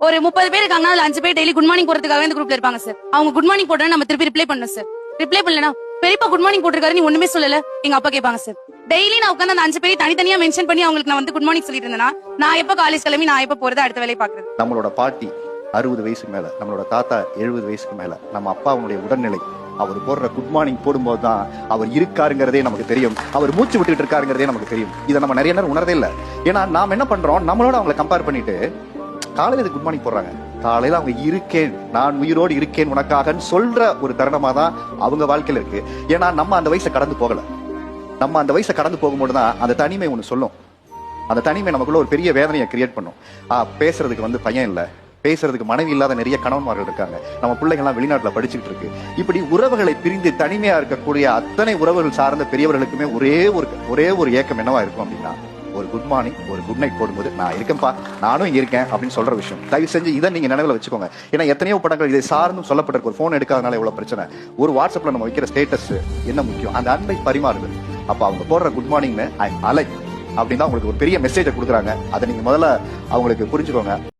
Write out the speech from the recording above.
ஒரு முப்பது பேர் இருக்காங்கன்னா அதுல அஞ்சு பேர் டெய்லி குட் மார்னிங் போறதுக்காக இந்த குரூப்ல இருப்பாங்க சார் அவங்க குட் மார்னிங் போட்டா நம்ம திருப்பி ரிப்ளை பண்ணணும் சார் ரிப்ளை பண்ணலனா பெரியப்பா குட் மார்னிங் போட்டிருக்காரு நீ ஒண்ணுமே சொல்லல. எங்க அப்பா கேட்பாங்க சார் டெய்லி நான் உட்காந்து அந்த அஞ்சு பேரை தனித்தனியா மென்ஷன் பண்ணி அவங்களுக்கு நான் வந்து குட் மார்னிங் சொல்லிட்டு இருந்தேன்னா நான் எப்ப காலேஜ் கிளம்பி நான் எப்ப போறது அடுத்த வேலை பாக்குறது நம்மளோட பாட்டி அறுபது வயசுக்கு மேல நம்மளோட தாத்தா எழுபது வயசுக்கு மேல நம்ம அப்பாவுடைய உடல்நிலை அவர் போடுற குட் மார்னிங் போடும்போது தான் அவர் இருக்காருங்கிறதே நமக்கு தெரியும். அவர் மூச்சு விட்டுட்டு இருக்காருங்கிறதே நமக்கு தெரியும். இதை நம்ம நிறைய நேரம் உணர்றதே இல்லை. ஏன்னா நாம் என்ன பண்றோம்? நம்மளோட அவங்களை கம்பேர் பண்ணிட்டு காலையில் இது குட் மார்னிங் போடுறாங்க. காலையில் அவங்க இருக்கேன் நான் உயிரோடு இருக்கேன் உனக்காகன்னு சொல்ற ஒரு தருணமாக தான் அவங்க வாழ்க்கையில் இருக்கு. ஏன்னா நம்ம அந்த வயசை கடந்து போகல. நம்ம அந்த வயசை கடந்து போகும்போது தான் அந்த தனிமை ஒன்று சொல்லும். அந்த தனிமை நமக்குள்ள ஒரு பெரிய வேதனையை கிரியேட் பண்ணும். ஆ பேசுறதுக்கு வந்து பையன் இல்லை. பேசுறதுக்கு மனைவி இல்லாத நிறைய கணவன்மார்கள் இருக்காங்க. நம்ம பிள்ளைகள்லாம் வெளிநாட்டில் படிச்சுட்டு இருக்கு. இப்படி உறவுகளை பிரிந்து தனிமையா இருக்கக்கூடிய அத்தனை உறவுகள் சார்ந்த பெரியவர்களுக்குமே ஒரே ஒரு ஒரே ஒரு ஏக்கம் என்னவா இருக்கும் அப்படின்னா ஒரு குட் மார்னிங் ஒரு குட் நைட் போடும்போது நான் இருக்கேன்ப்பா நானும் இங்க இருக்கேன் அப்படின்னு சொல்ற விஷயம். தயவு செஞ்சு இதை நீங்க நினைவில் வச்சுக்கோங்க. ஏன்னா எத்தனையோ படங்கள் இதை சார்ந்தும் சொல்லப்பட்டிருக்கு. ஒரு போன் எடுக்காதனால எவ்வளவு பிரச்சனை. ஒரு வாட்ஸ்அப்ல நம்ம வைக்கிற ஸ்டேட்டஸ் என்ன முக்கியம்? அந்த அன்பை பரிமாறுதல் அப்ப அவங்க போடுற குட் மார்னிங்னு ஐ அலை அப்படின்னு தான் உங்களுக்கு ஒரு பெரிய மெசேஜை கொடுக்குறாங்க. அதை நீங்க முதல்ல அவங்களுக்கு புரிஞ்சுக்கோங்க.